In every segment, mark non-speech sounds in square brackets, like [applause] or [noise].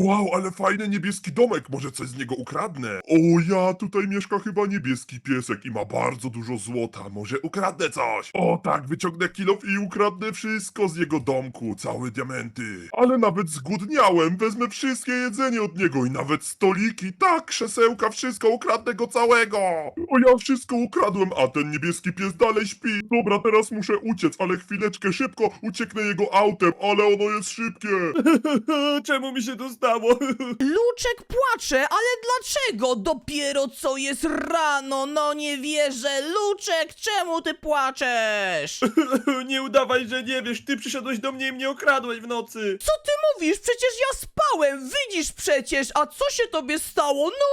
Wow, ale fajny niebieski domek, może coś z niego ukradnę. O, ja, tutaj mieszka chyba niebieski piesek i ma bardzo dużo złota, może ukradnę coś. O tak, wyciągnę kilof i ukradnę wszystko z jego domku, całe diamenty. Ale nawet zgłodniałem, wezmę wszystkie jedzenie od niego i nawet stoliki, tak, krzesełka, wszystko, ukradnę go całego. O, ja wszystko ukradłem, a ten niebieski pies dalej śpi. Dobra, teraz muszę uciec, ale chwileczkę, szybko ucieknę jego autem, ale ono jest szybkie. [laughs] Czemu mi się to stało? [laughs] Luczek płacze, ale dlaczego? Dopiero co jest rano, no nie wierzę. Luczek, czemu ty płaczesz? [laughs] nie udawaj, że nie wiesz, ty przyszedłeś do mnie i mnie okradłeś w nocy. Co ty mówisz? Przecież ja spałem, widzisz przecież, a co się tobie stało? No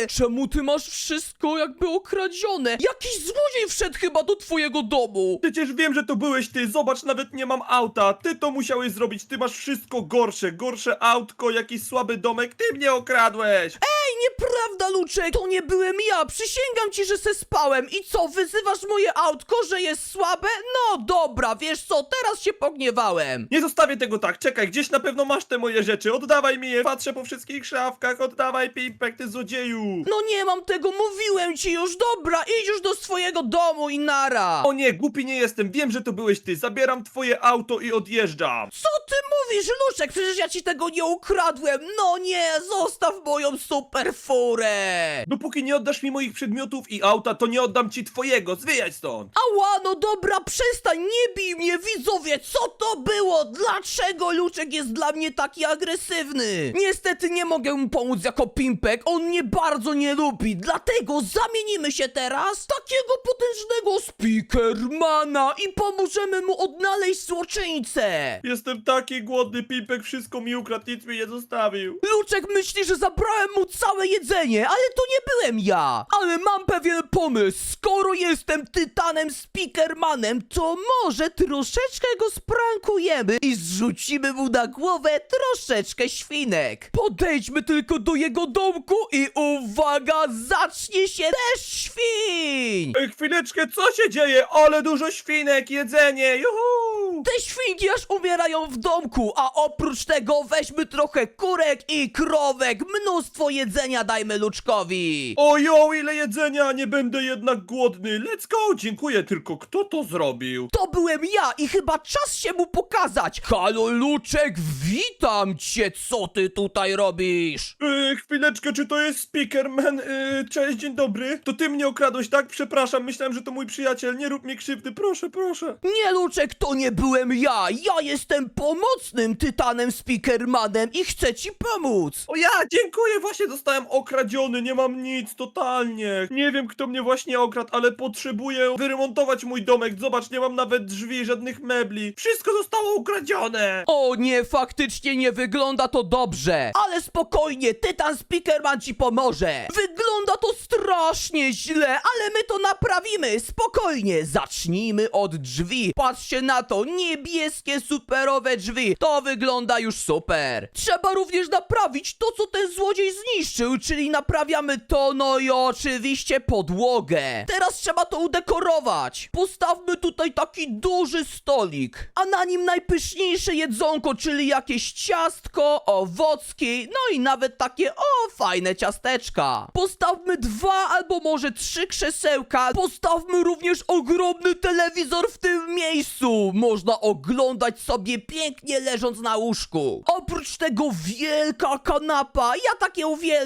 nie! Czemu ty masz wszystko jakby okradzione? Jakiś złodziej wszedł chyba do twojego domu. Przecież wiem, że to byłeś ty, zobacz, nawet nie mam auta. Ty to musiałeś zrobić, ty masz wszystko gorsze. Gorsze autko, jakiś słaby domek, ty mnie okradłeś. Ej, nieprawda, Luczek, to nie byłem ja, przysięgam ci, że se spałem. I co, wyzywasz moje autko, że jest słabe? No dobra, wiesz co, teraz się pogniewałem. Nie zostawię tego tak, czekaj, gdzieś na pewno masz te moje rzeczy, oddawaj mi je, patrzę po wszystkich szafkach, oddawaj pimpek, ty złodzieju. No nie mam tego, mówiłem ci już, dobra, idź już do swojego domu i nara. O nie, głupi nie jestem, wiem, że to byłeś ty, zabieram twoje auto i odjeżdżam. Co ty mówisz, Luczek? Przecież ja ci tego nie ukradłem. No nie, zostaw moją super furę. Dopóki nie oddasz mi moich przedmiotów i auta, to nie oddam ci twojego, zwijaj stąd. Ała, no dobra, przestań, nie bij mnie, widzowie, co to było? Dlaczego Luczek jest dla mnie taki agresywny? Niestety nie mogę mu pomóc jako pimpek, on mnie bardzo nie lubi, dlatego zamienimy się teraz w takiego potężnego speakermana i pomożemy mu odnaleźć złoczyńcę. Jestem taki głodny, pimpek wszystko mi ukradł, nic mi nie zostawił. Luczek myśli, że zabrałem mu całe jedzenie, ale to nie byłem ja. Ale mam pewien pomysł. Skoro jestem tytanem Speakermanem, to może troszeczkę go sprankujemy i zrzucimy mu na głowę troszeczkę świnek. Podejdźmy tylko do jego domku i uwaga, zacznie się deszcz świń. Ej, chwileczkę, co się dzieje? Ale dużo świnek, jedzenie, juhu! Te świnki aż umierają w domku, a oprócz tego weźmy trochę kurek i krowek. Mnóstwo jedzenia dajmy Luczkowi. Ojo, ile jedzenia, nie będę jednak głodny. Let's go, dziękuję, tylko kto to zrobił? To byłem ja i chyba czas się mu pokazać. Halo Luczek, witam cię, co ty tutaj robisz? Yy, chwileczkę, czy to jest Speakerman? Yy, cześć, dzień dobry. To ty mnie okradłeś, tak? Przepraszam, myślałem, że to mój przyjaciel. Nie rób mi krzywdy, proszę, proszę. Nie Luczek, to nie byłem ja. Ja jestem pomocnym tytanem Speakermanem i chcę ci pomóc. O ja, dziękuję, właśnie zostałem okradziony, nie mam nic, totalnie. Nie wiem, kto mnie właśnie okradł, ale potrzebuję wyremontować mój domek. Zobacz, nie mam nawet drzwi, żadnych mebli. Wszystko zostało ukradzione. O nie, faktycznie nie wygląda to dobrze. Ale spokojnie, Tytan Speakerman ci pomoże. Wygląda to strasznie źle, ale my to naprawimy. Spokojnie, zacznijmy od drzwi. Patrzcie na to, niebieskie superowe drzwi. To wygląda już super. Trzeba również naprawić to, co ten złodziej zniszczył, czyli naprawiamy to, no i oczywiście podłogę. Teraz trzeba to udekorować. Postawmy tutaj taki duży stolik, a na nim najpyszniejsze jedzonko, czyli jakieś ciastko, owocki, no i nawet takie, o, fajne ciasteczka. Postawmy dwa albo może trzy krzesełka. Postawmy również ogromny telewizor w tym miejscu. Można oglądać sobie pięknie leżąc na łóżku. Oprócz tego wielka kanapa, ja takie uwielbiam.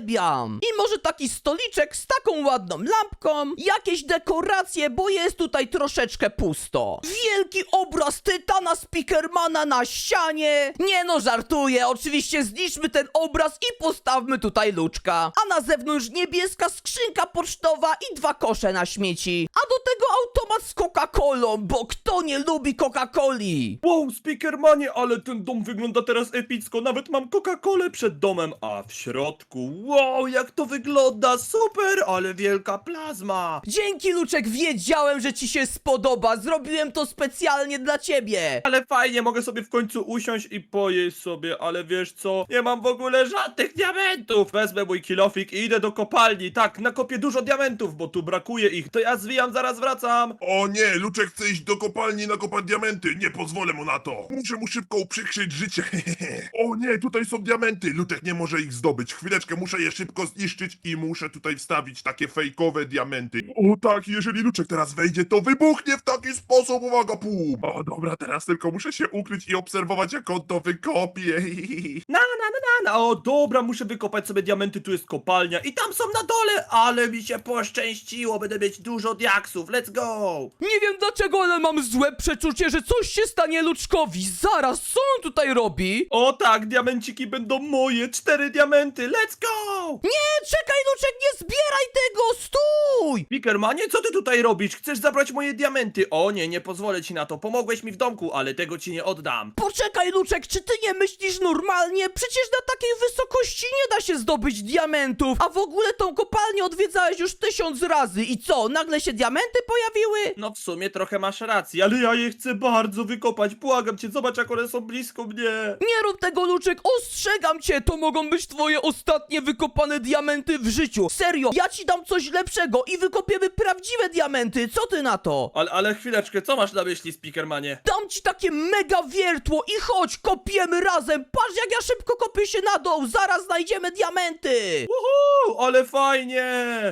I może taki stoliczek z taką ładną lampką, jakieś dekoracje, bo jest tutaj troszeczkę pusto. Wielki obraz Tytana Speakermana na ścianie. Nie no, żartuję, oczywiście zniszczmy ten obraz i postawmy tutaj luczka. A na zewnątrz niebieska skrzynka pocztowa i dwa kosze na śmieci. A do tego automat z Coca-Colą, bo kto nie lubi Coca-Coli? Wow, Speakermanie, ale ten dom wygląda teraz epicko. Nawet mam Coca-Colę przed domem, a w środku, Wow, jak to wygląda, super, ale wielka plazma. Dzięki, Luczek, wiedziałem, że ci się spodoba. Zrobiłem to specjalnie dla ciebie. Ale fajnie, mogę sobie w końcu usiąść i pojeść sobie, ale wiesz co? Nie mam w ogóle żadnych diamentów. Wezmę mój kilofik i idę do kopalni. Tak, nakopię dużo diamentów, bo tu brakuje ich. To ja zwijam, zaraz wracam. O nie, Luczek chce iść do kopalni nakopać diamenty. Nie pozwolę mu na to. Muszę mu szybko uprzykrzyć życie. [laughs] o nie, tutaj są diamenty. Luczek nie może ich zdobyć. Chwileczkę, muszę je szybko zniszczyć i muszę tutaj wstawić takie fejkowe diamenty. O tak, jeżeli Luczek teraz wejdzie, to wybuchnie w taki sposób. Uwaga, pum. O dobra, teraz tylko muszę się ukryć i obserwować, jak on to wykopie. [laughs] Na, na, na, na, na. O, dobra, muszę wykopać sobie diamenty, tu jest kopalnia i tam są na dole, ale mi się poszczęściło, będę mieć dużo diaksów, let's go! Nie wiem dlaczego, ale mam złe przeczucie, że coś się stanie Luczkowi. Zaraz, co on tutaj robi? O tak, diamenciki będą moje, cztery diamenty, let's go! Nie, czekaj, Luczek, nie zbieraj tego, stój! Pickermanie, co ty tutaj robisz? Chcesz zabrać moje diamenty? O nie, nie pozwolę ci na to, pomogłeś mi w domku, ale tego ci nie oddam. Poczekaj, Luczek, czy ty nie myślisz normalnie? Przecież na takiej wysokości nie da się zdobyć diamentów, a w ogóle tą kopalnię odwiedzałeś już tysiąc razy i co, nagle się diamenty pojawiły? No w sumie trochę masz rację, ale ja je chcę bardzo wykopać, błagam cię, zobacz jak one są blisko mnie. Nie rób tego, Luczek, ostrzegam cię, to mogą być twoje ostatnie wykopane diamenty w życiu. Serio, ja ci dam coś lepszego i wykopiemy prawdziwe diamenty, co ty na to? Ale, ale chwileczkę, co masz na myśli, Speakermanie? Dam ci takie mega wiertło i chodź, kopiemy razem. Patrz jak ja szybko kopię się na dół, zaraz znajdziemy diamenty. Uhu, ale fajnie!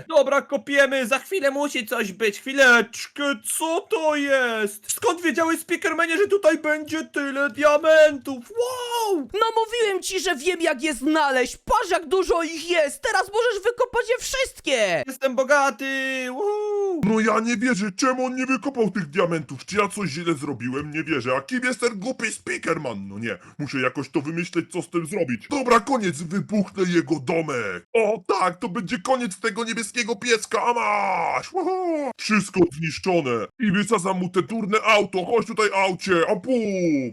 Dobra, kopiemy, za chwilę musi coś być. Chwileczkę, co to jest? Skąd wiedziałeś, Speakermanie, że tutaj będzie tyle diamentów? Wow! No mówiłem ci, że wiem jak je znaleźć. Patrz jak dużo ich jest. Teraz możesz wykopać je wszystkie. Jestem bogaty! Woo! No ja nie wierzę, czemu on nie wykopał tych diamentów? Czy ja coś źle zrobiłem? Nie wierzę. A kim jest ten głupi speakerman? No nie, muszę jakoś to wymyśleć, co z tym zrobić. Dobra, koniec, wybuchnę jego domek. O tak, to będzie koniec tego niebieskiego pieska, a masz! Uhu. Wszystko zniszczone. I wysadzam mu te durne auto, chodź tutaj aucie, a pum!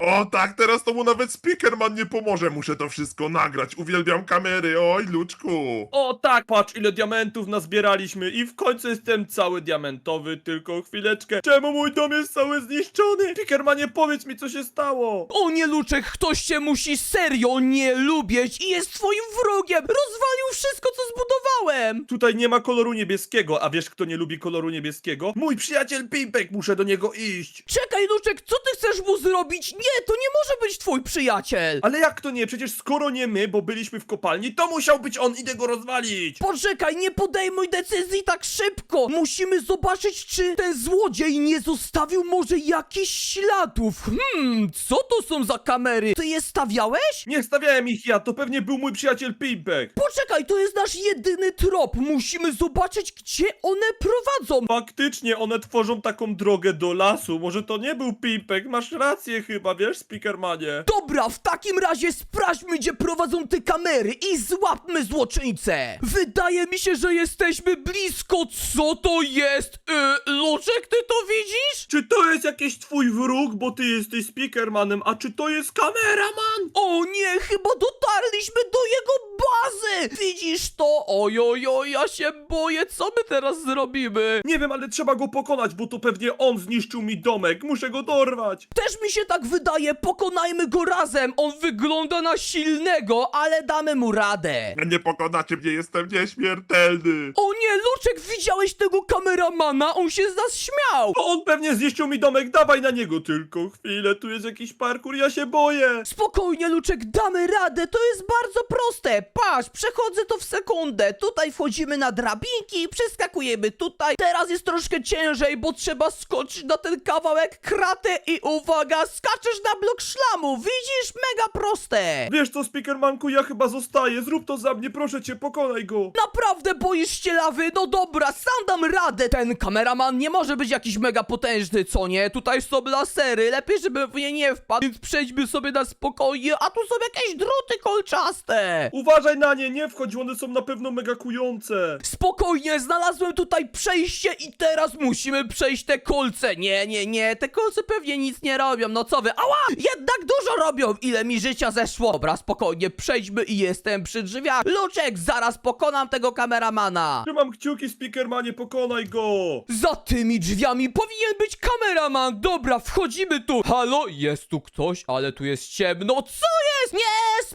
O tak, teraz to mu nawet speakerman nie pomoże. Muszę to wszystko nagrać, uwielbiam kamery, oj luczku. O tak, patrz ile diamentów nazbieraliśmy i w końcu jestem cały diamentowy, tylko chwileczkę. Czemu mój dom jest cały zniszczony? Pickermanie, powiedz mi co się stało. O nie, Luczek, ktoś cię musi serio nie lubić i jest twoim wrogiem. Rozwalił wszystko, co zbudowałem. Tutaj nie ma koloru niebieskiego, a wiesz kto nie lubi koloru niebieskiego? Mój przyjaciel Pimpek, muszę do niego iść. Czekaj, Luczek, co ty chcesz mu zrobić? Nie, to nie może być twój przyjaciel. Ale jak to nie? Przecież skoro nie my, bo byliśmy w kopalni, to musiał być on, idę go rozwalić. Poczekaj, nie podejmuj decyzji tak szybko! Musimy zobaczyć, czy ten złodziej nie zostawił może jakichś śladów. Hmm, co to są za kamery? Ty je stawiałeś? Nie stawiałem ich ja, to pewnie był mój przyjaciel Pimpek. Poczekaj, to jest nasz jedyny trop. Musimy zobaczyć, gdzie one prowadzą. Faktycznie one tworzą taką drogę do lasu. Może to nie był Pimpek, masz rację chyba, wiesz, Speakermanie. Dobra, w takim razie sprawdźmy, gdzie prowadzą te kamery i złapmy złoczyńcę. Wydaje mi się, że jesteśmy blisko. Co to jest? Yy, Luczek, ty to widzisz? Czy to jest jakiś twój wróg, bo ty jesteś Speakermanem, a czy to jest kameraman? O nie, chyba dotarliśmy do jego bazy! Widzisz to? Oj, oj, oj, ja się boję, co my teraz zrobimy? Nie wiem, ale trzeba go pokonać, bo to pewnie on zniszczył mi domek. Muszę go dorwać. Też mi się tak wydaje, pokonajmy go razem! On wygląda na silnego, ale damy mu radę! Nie pokonacie mnie, jestem nieśmiertelny. O nie, Luczek, widziałeś tego kameramana? On się z nas śmiał! To on pewnie zniszczył mi domek, dawaj na niego tylko chwilę. Tu jest jakiś parkour, ja się boję. Spokojnie, Luczek, damy radę, to jest bardzo proste. Patrz, przechodzę to w sekundę. Tutaj wchodzimy na drabinki, przeskakujemy tutaj. Teraz jest troszkę ciężej, bo trzeba skoczyć na ten kawałek kraty i uwaga, skaczesz na blok szlamu. Widzisz? Mega proste. Wiesz co, Speakermanku, ja chyba zostaję. Zrób to za mnie, proszę cię, pokonaj go. Naprawdę boisz się lawy? No dobra, sam dam radę. Ten kameraman nie może być jakiś mega potężny, co nie? Tutaj są lasery, lepiej żeby w nie nie wpadł, więc przejdźmy sobie na spokojnie, a tu są jakieś druty kolczaste. Uważaj na nie, nie wchodź, one są na pewno mega kujące. Spokojnie, znalazłem tutaj przejście i teraz musimy przejść te kolce. Nie, nie, nie, te kolce pewnie nic nie robią, no co wy? Ała! Jednak dużo robią! Ile mi życia zeszło? Dobra, spokojnie, przejdźmy i jestem przy drzwiach. Luczek, zaraz pokonam tego kameramana. Trzymam kciuki, Speakermanie, pokonaj go. Za tymi drzwiami powinien być kameraman. Dobra, wchodzimy tu. Halo, jest tu ktoś, ale tu jest ciemno. Co jest? Nie,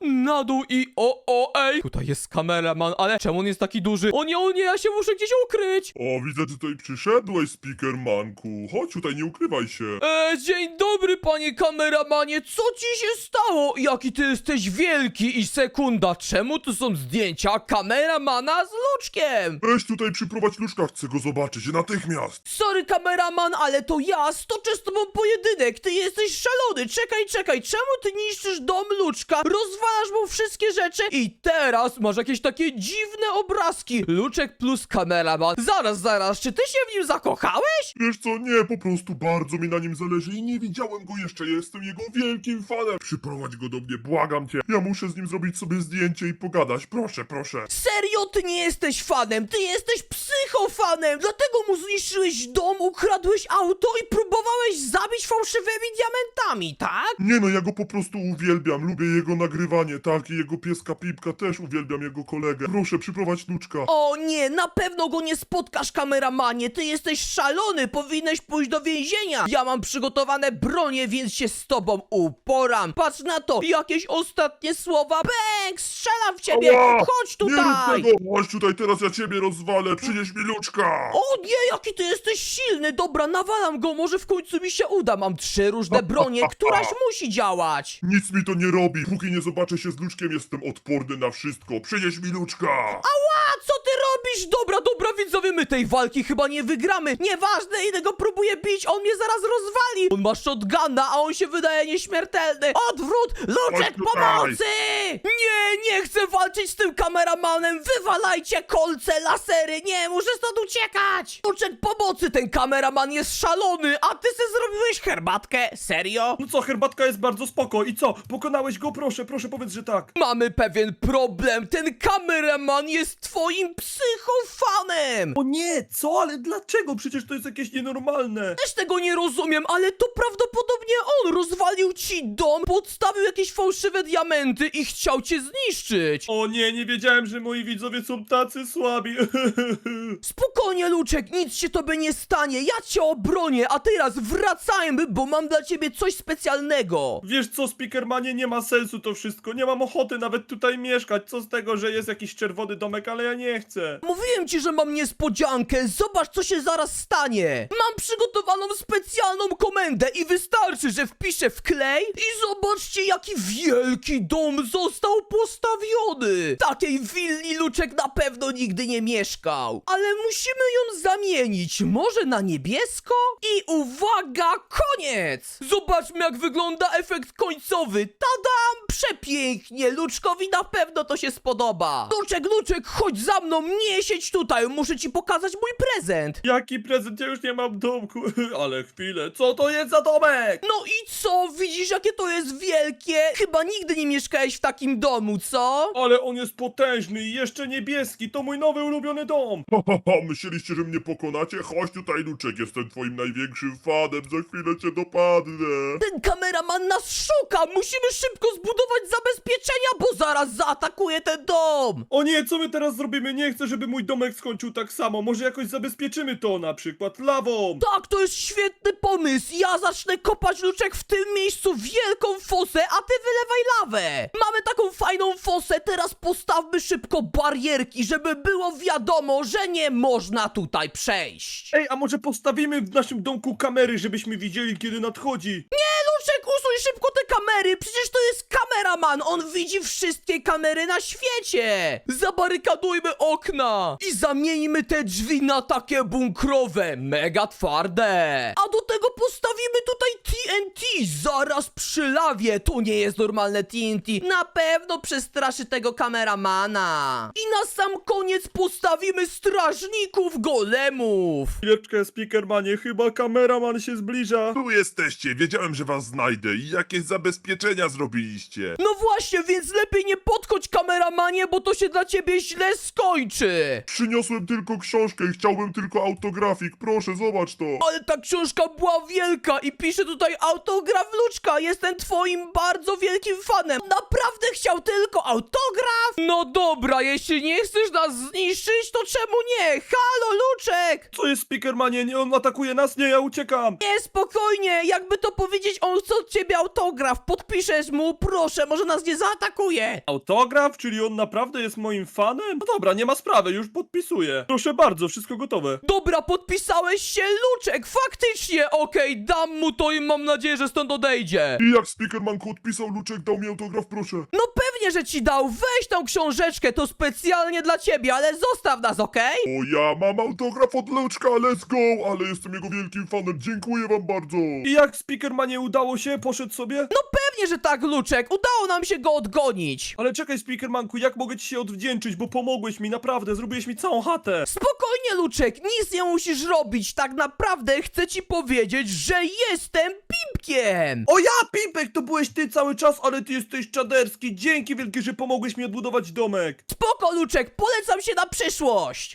na dół i o, o, ej. Tutaj jest kameraman, ale czemu on jest taki duży? O nie, o nie, ja się muszę gdzieś ukryć. O, widzę, że tutaj przyszedłeś, Speakermanku. Chodź tutaj, nie ukrywaj się. E, dzień dobry, panie kameramanie, co ci się stało? Jaki ty jesteś wielki i sekunda, czemu tu są zdjęcia kameramana z Luczkiem? Weź tutaj przyprowadź Luczka, chcę go zobaczyć natychmiast. Sorry, kameraman, ale to ja stoczę z tobą pojedynek. Ty jesteś szalony. Czekaj, czekaj, czemu ty niszczysz dom Luczka? Rozwalasz mu wszystkie rzeczy i teraz masz jakieś takie dziwne obrazki. Luczek plus kameraman. Zaraz, zaraz, czy ty się w nim zakochałeś? Wiesz co, nie, po prostu bardzo mi na nim zależy i nie widziałem go jeszcze, jestem jego wielkim fanem. Przyprowadź go do mnie, błagam cię. Ja muszę z nim zrobić sobie zdjęcie i pogadać, proszę, proszę. Serio, ty nie jesteś fanem, ty jesteś psychofanem. Dlatego mu zniszczyłeś dom, ukradłeś auto i próbowałeś zabić fałszywymi diamentami, tak? Nie no, ja go po prostu uwielbiam, lubię jego nagrywanie, tak, i jego pieska Pipka też uwielbiam jego kolegę. Proszę, przyprowadź Luczka. O nie, na pewno go nie spotkasz, kameramanie. Ty jesteś szalony, powinieneś pójść do więzienia. Ja mam przygotowane bronie, więc się z tobą uporam. Patrz na to, jakieś ostatnie słowa. Bęk, strzelam w ciebie. Ała! Chodź Nie rób tego! Chodź tutaj, teraz ja ciebie rozwalę, przynieś mi Luczka! O nie, jaki ty jesteś silny! Dobra, nawalam go, może w końcu mi się uda. Mam trzy różne bronie, któraś musi działać. Nic mi to nie robi, póki nie zobaczę się z Luczkiem, jestem odporny na wszystko. Przynieś mi Luczka! A co ty robisz? Dobra, dobra, widzowie, my tej walki chyba nie wygramy. Nieważne, ile go próbuję bić, on mnie zaraz rozwali. On ma shotguna, a on się wydaje nieśmiertelny. Odwrót! Luczek Chodź tutaj. pomocy! Nie, nie chcę walczyć z tym kameramanem. Wywalajcie kolce, lasery. Nie, muszę stąd uciekać. Luczek pomocy, ten kameraman jest szalony, a ty se zrobiłeś herbatkę? Serio? No co, herbatka jest bardzo spoko. I co, pokonałeś go? Proszę, proszę, powiedz, że tak. Mamy pewien problem. Ten kameraman jest twoim psychofanem. O nie, co? Ale dlaczego? Przecież to jest jakieś nienormalne. Też tego nie rozumiem, ale to prawdopodobnie on rozwalił ci dom, podstawił jakieś fałszywe diamenty i chciał cię zniszczyć. O nie, nie wiedziałem, że moi widzowie są tacy słabi. [laughs] Spokojnie, Luczek, nic się tobie nie stanie, ja cię obronię, a teraz wracajmy, bo mam dla ciebie coś specjalnego. Wiesz co, Speakermanie, nie ma sensu to wszystko. Nie mam ochoty nawet tutaj mieszkać. Co z tego, że jest jakiś czerwony domek, ale ja nie chcę. Mówiłem ci, że mam niespodziankę, zobacz co się zaraz stanie. Mam przygotowaną specjalną komendę i wystarczy, że wpiszę w klej i zobaczcie jaki wielki dom został postawiony. Takiej willi Luczek na pewno nigdy nie mieszkał. Ale musimy ją zamienić, może na niebiesko? I uwaga, koniec! Zobaczmy jak wygląda efekt końcowy. Tadam! Przepięknie, Luczkowi na pewno to się spodoba. Luczek, Luczek, chodź za mną, nie siedź tutaj, muszę ci pokazać mój prezent. Jaki prezent? Ja już nie mam domku. [laughs] Ale chwilę, co to jest za domek? No i co, widzisz jakie to jest wielkie? Chyba nigdy nie mieszkałeś w takim domu, co? Ale on jest potężny i jeszcze niebieski. To mój nowy ulubiony dom. Ha, ha, ha, myśleliście, że mnie pokonacie? Chodź tutaj, Luczek, jestem twoim największym fanem, za chwilę cię dopadnę. Ten kameraman nas szuka, musimy szybko zbudować zabezpieczenia, bo zaraz zaatakuje ten dom. O nie, co my teraz zrobimy? Nie chcę, żeby mój domek skończył tak samo. Może jakoś zabezpieczymy to, na przykład lawą. Tak, to jest świetny pomysł. Ja zacznę kopać luczek w tym miejscu wielką fosę, a ty wylewaj lawę. Mamy taką fajną fosę, teraz postawmy szybko barierki, żeby było wiadomo, że nie można tutaj przejść. Ej, a może postawimy w naszym domku kamery, żebyśmy widzieli, kiedy nadchodzi? Nie, Luczek, usuń szybko kamery, przecież to jest kameraman, on widzi wszystkie kamery na świecie. Zabarykadujmy okna i zamieńmy te drzwi na takie bunkrowe, mega twarde. A do tego postawimy tutaj TNT, zaraz przy lawie, to nie jest normalne TNT, na pewno przestraszy tego kameramana. I na sam koniec postawimy strażników golemów. Chwileczkę, Speakermanie, chyba kameraman się zbliża. Tu jesteście, wiedziałem, że was znajdę i jakie zabezpieczenia zrobiliście. No właśnie, więc lepiej nie podchodź kamera Speakermanie, bo to się dla ciebie źle skończy. Przyniosłem tylko książkę i chciałbym tylko autografik. Proszę, zobacz to. Ale ta książka była wielka i pisze tutaj autograf Luczka. Jestem twoim bardzo wielkim fanem. Naprawdę chciał tylko autograf? No dobra, jeśli nie chcesz nas zniszczyć, to czemu nie? Halo, Luczek! Co jest Speakermanie? Nie, on atakuje nas? Nie, ja uciekam. Nie, spokojnie, jakby to powiedzieć, on chce od ciebie autograf. Podpiszesz mu, proszę, może nas nie zaatakuje. Autograf? Czyli on naprawdę jest moim fanem? No dobra, nie ma sprawy, już podpisuję. Proszę bardzo, wszystko gotowe. Dobra, podpisałeś się, Luczek, faktycznie, okej, dam mu to i mam nadzieję, że stąd odejdzie. I jak Speakermanku odpisał, Luczek dał mi autograf, proszę. No pewnie, że ci dał, weź tą książeczkę, to specjalnie dla ciebie, ale zostaw nas, okej? O, ja mam autograf od Luczka, let's go, ale jestem jego wielkim fanem, dziękuję wam bardzo. I jak Speakermanie udało się? Poszedł sobie? No pewnie, że tak, Luczek, udało nam się go odgonić. Ale czekaj, Speakermanku, jak mogę ci się odwdzięczyć, bo pomogłeś mi, naprawdę, zrobiłeś mi całą chatę. Spokojnie, Luczek, nic nie musisz robić, tak naprawdę chcę ci powiedzieć, że jestem Pipkiem. O ja, Pimpek, to byłeś ty cały czas, ale ty jesteś czaderski. Dzięki wielkie, że pomogłeś mi odbudować domek. Spoko, Luczek, polecam się na przyszłość.